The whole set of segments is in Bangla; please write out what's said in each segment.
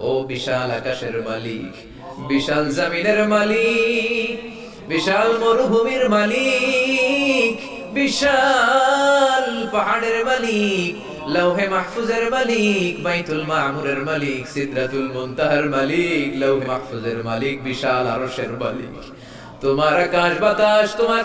ও বিশাল আকাশের মালিক, বিশাল জমিনের মালিক, বিশাল মরুভূমির মালিক, বিশাল পাহাড়ের মালিক, লৌহে মাহফুজের মালিক, বাইতুল মামুরের মালিক, সিদরাতুল মুনতাহার মালিক, লৌহে মাহফুজের মালিক, বিশাল আরশের মালিক। তোমার আকাশ বাতাস, তোমার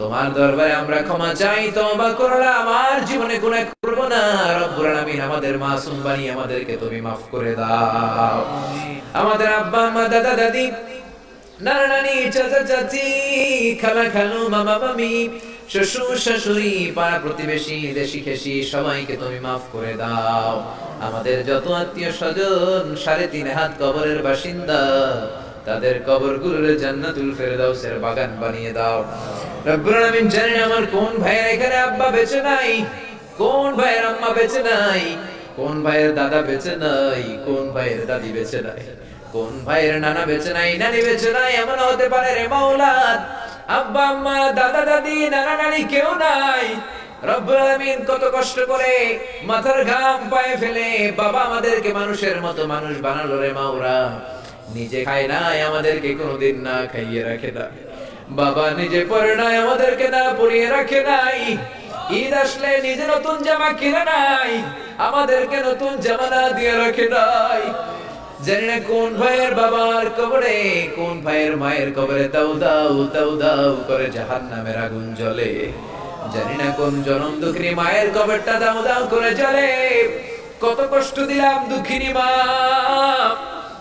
তোমার দরবারে আমরা ক্ষমা চাই তওবা করলা আমার জীবনে গুনাহ করব না। রব্বুল আলামিন আমাদের মাসুম বানিয়ে আমাদেরকে তুমি maaf করে দাও। আমাদের আব্বা আম্মা দাদা দাদি নানা নানি চাচা চাচি খালা খালু মামা মামি শ্বশুর শাশুড়ি পাড়া প্রতিবেশী দেশি খেসি সবাইকে তুমি মাফ করে দাও। আমাদের যত আত্মীয় স্বজন সাড়ে তিন হাত কবরের বাসিন্দা তাদের কবরগুলোর জান্নাতুল ফেরদাউসের বাগান বানিয়ে দাও। জানেন আমার কোন ভাইয়ের এখানে আব্বা বেঁচে নাই? কোন ভাইয়ের আম্মা বেঁচে নাই? কোন ভাইয়ের দাদা বেঁচে নাই? কোন ভাইয়ের দাদি বেঁচে নাই? কোন ভাইয়ের নানা বেঁচে নাই? নানি বেঁচে নাই? এমন হতে পারে রে মাওলাদ। আব্বা, আম্মা, দাদা, দাদি, নানা, নানি কেউ নাই। কত কষ্ট করে মাথার ঘাম পায়ে ফেলে বাবা আমাদেরকে মানুষের মতো মানুষ বানালো রে মাওরা। নিজে খায় নাই, আমাদেরকে কোনোদিন না খাইয়ে রাখে না। বাবা নিজে পরে নাই, আমাদেরকে না পরিয়ে রাখে নাই। ঈদ আসলে নিজে নতুন জামা কিনে নাই, আমাদেরকে নতুন জামা না দিয়ে রাখে নাই। কোন ভাইয়ের বাবার কবরে, কোন ভাইয়ের মায়ের কবরে দাউ দাউ করে আগুন জ্বলে। জানি না কোন জনম মায়ের করে কত কষ্ট দিলাম দুঃখিনী মা।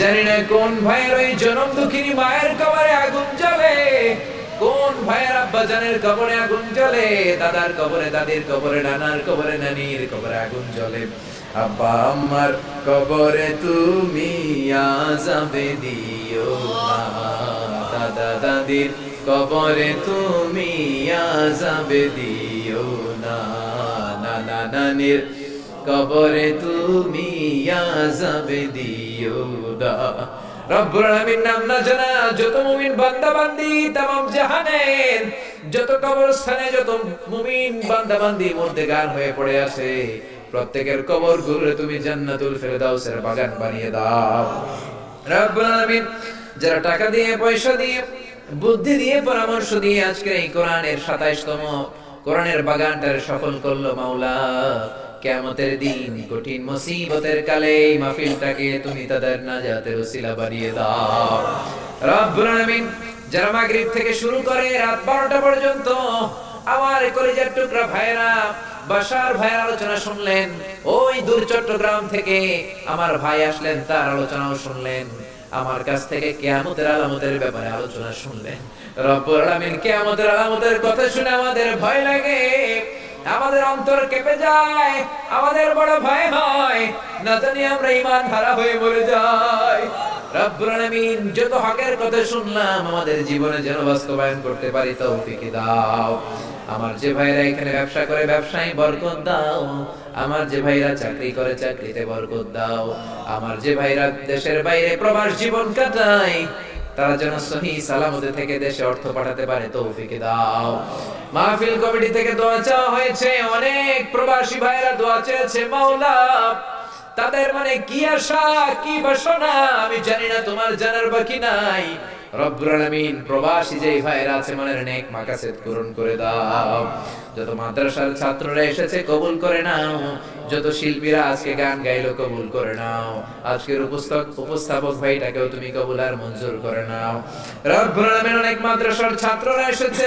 জানি না কোন ভাইয়ের ওই জনম দুঃখিনী মায়ের কবরে আগুন জ্বলে। কোন ভাইয়ের আব্বা জানের কবরে আগুন জ্বলে? দাদার কবরে, দাদির কবরে, নানার কবরে, নানির কবরে আগুন জ্বলে। আব্বা, আম্মার কবরে তুমি আজাবে দিও দাদা, দাদির কবরে তুমি আজাবে দিও না। নানা, নানির কবরে তুমি আজাবে দিও না। রব্বুল আলামিন নাম না জানা, যত মুমিন বান্দা বান্দি তামাম জাহানের, যত কবরস্থানে যত মুমিন বান্দা বান্দি মধ্যে গান হয়ে পড়ে আছে প্রত্যেকের কবর গুলোরে তুমি জান্নাতুল ফেরদাউসের বাগান বানিয়ে দাও। রব্বুল আলামিন, যারা টাকা দিয়ে, পয়সা দিয়ে, বুদ্ধি দিয়ে, পরামর্শ দিয়ে আজকে এই কোরআনের 27 তম কোরআনের বাগানটারে সফল করল মাওলা। কেমতের দিন, কঠিন মুসিবতের কালে এই মাহফিলটাকে তুমি তাদের নাজাতের ওসিলা বানিয়ে দাও। রব্বুল আলামিন যারা মাগরিব থেকে শুরু করে রাত 12টা পর্যন্ত আমার কলিজার টুকরা ভাইরা বাসার ভাইয়ের আলোচনা শুনলেন, ওই দূর চট্টগ্রাম থেকে আমার ভাই আসলেন, তার আলোচনাও শুনলেন, আমার কাছ থেকে কেয়ামতের আলামতের ব্যাপারে আলোচনা শুনলেন। রব্বুল আলামিন কেয়ামতের আলামতের কথা শুনে আমাদের ভয় লাগে। আমাদের অন্তর কেঁপে যায়, আমাদের বড় ভয় হয়। না জানি আমরা ইমান হারা হয়ে মরে যাই। আমার যে ভাইরা এখানে ব্যবসা করে, ব্যবসায় দাও। আমার যে ভাইরা চাকরি করে, চাকরিতে দাও। আমার যে ভাইরা দেশের বাইরে প্রবাস জীবন কাটায় তারা যেন সহি সালামতে থেকে দেশে অর্থ পাঠাতে পারে, তৌফিক দাও। মাহফিল কমিটি থেকে দোয়া চাওয়া হয়েছে, অনেক প্রবাসী ভাইরা দোয়া চেয়েছে, মাওলা, তাদের মানে কি আশা, কি বাসনা, আমি জানি না তোমার জানার বাকি নাই। রব্বুল প্রবাসী যেই ভাইরা আছে, মনের নেক মাকাসেদ পূরণ করে দাও। যত মাদ্রাসার ছাত্ররা এসেছে, কবুল করে নাও। যত শিল্পীরা আজকে গান গাইলো, কবুল করে নাও। আজকের উপস্থক, উপস্থাপক ভাইটাকেও তুমি কবুল আর মঞ্জুর করে নাও। রব্বুল অনেক মাদ্রাসার ছাত্ররা এসেছে।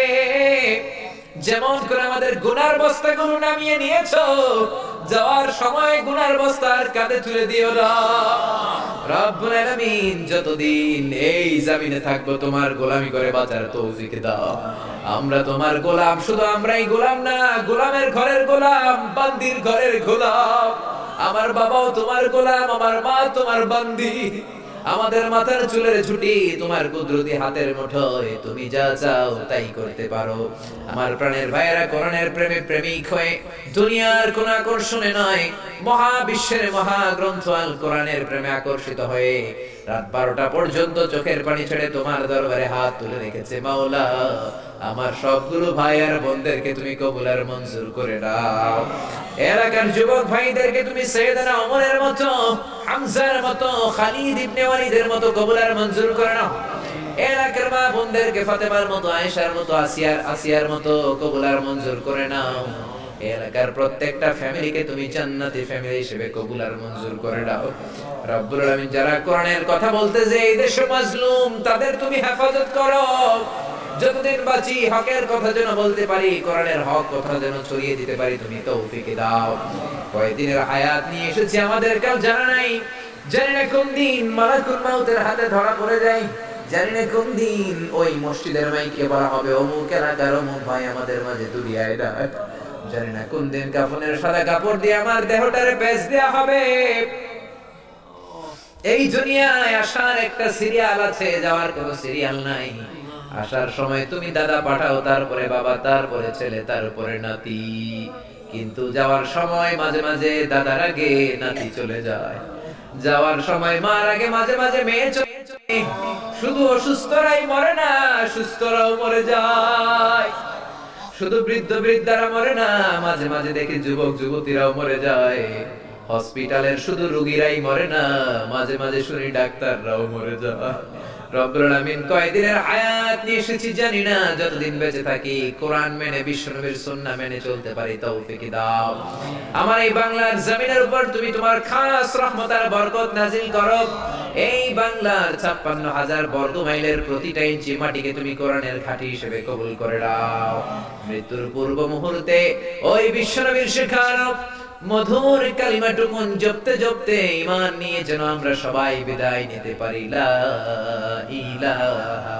যেমন করে আমাদের গুনার বস্তাগুলো নামিয়ে নিয়েছো, যাওয়ার সময় গুনার বস্তার কাঁধে তুলে দিও যতদিন এই জমিনে থাকব, তোমার গোলামি করে বাঁচার তৌফিক দাও। আমরা তোমার গোলাম, শুধু আমরাই গোলাম না, গোলামের ঘরের গোলাম, বান্দির ঘরের গোলাম। আমার বাবাও তোমার গোলাম, আমার মা তোমার বান্দি। আমাদের মাথার চুলের ছুটি তোমার কুদরতি হাতের মুঠোয়। তুমি যা চাও তাই করতে পারো। আমার প্রাণের ভাইয়েরা করণের প্রেমে প্রেমিক হয়ে দুনিয়ার কোন আকর্ষণে নয়, মহাবিশ্বের মহাগ্রন্থ আল কোরআনের প্রেমে আকর্ষিত হয়ে। রাত বারোটা পর্যন্ত চোখের পানি ছেড়ে তোমার দরবারে হাত তুলে রেখেছে মাওলা। আমার সবগুলো ভাই আর বোনদেরকে তুমি কবুলার মঞ্জুর করে দাও। এলাকার যুবক ভাইদেরকে তুমি সৈয়দনা ওমরের মতো। হামজার মতো, খালিদ ইবনে ওয়ালিদের মতো কবুলার মঞ্জুর করে নাও। এলাকার মা বোনদেরকে ফাতেমার মতো, আয়েশার মতো, আসিয়ার আসিয়ার মতো কবুলার মঞ্জুর করে নাও। এলাকার প্রত্যেকটা ফ্যামিলিকে তুমি জান্নাতি ফ্যামিলি হিসেবে কবুলার মঞ্জুর করে দাও রব্বুল আলামিন যারা কোরআনের কথা বলতে যে এই দেশে মাজলুম, তাদের তুমি হেফাজত করো। যতদিন বাঁচি, হকের কথা যেন বলতে পারি, কোরআনের হক কথা যেন ছড়িয়ে দিতে পারি, তুমি তৌফিক দাও। কয়েকদিনের হায়াত নিয়ে এসেছি আমাদের, কাউ জানা নাই? জানি না কোন দিন মালাকুল মাউতের হাতে ধরা পড়ে যায়। জানি না কোন দিন ওই মসজিদের মাইকে বলা হবে, অমুক এলাকার অমুক ভাই আমাদের মাঝে দুনিয়ায় ডাক। জানি না কোন দিন কাফনের সাদা কাপড় দিয়ে আমার দেহটারে পেঁচ দেয়া হবে। এই দুনিয়ায় আসার একটা সিরিয়াল আছে, যাওয়ার কোনো সিরিয়াল নাই। আসার সময় তুমি দাদা পাঠাও তারপরে বাবা তারপরে ছেলে তারপরে নাতি। কিন্তু যাওয়ার সময় মাঝে মাঝে দাদার আগে নাতি চলে যায়। যাওয়ার সময় মার আগে মাঝে মাঝে মেয়ে চলে। শুধু অসুস্থরাই মরে না, সুস্থরাও মরে যায়। শুধু বৃদ্ধ বৃদ্ধারা মরে না, মাঝে মাঝে দেখি যুবক, যুবতীরাও মরে যায়। হসপিটালের শুধু রোগীরাই মরে না, মাঝে মাঝে শুনি ডাক্তাররাও মরে যায় হায়াত নিয়ে এসেছি জানি না, যতদিন বেঁচে থাকি কোরআন মেনে বিশ্বনবীর মেনে চলতে পারি দাও। আমার এই বাংলার জমিনের উপর তুমি তোমার খাস বরকত নাজিল করো। এই বাংলার ছাপ্পান্ন হাজার বর্গ মাইলের প্রতিটা ইঞ্চি মাটিকে তুমি কোরআনের খাঁটি হিসেবে কবুল করে দাও মৃত্যুর পূর্ব মুহূর্তে ওই বিশ্বনবীর শেখানো মধুর কালিমাটুকুন জপতে জপতে ইমান নিয়ে যেন আমরা সবাই বিদায় নিতে পারি। লা ইলাহা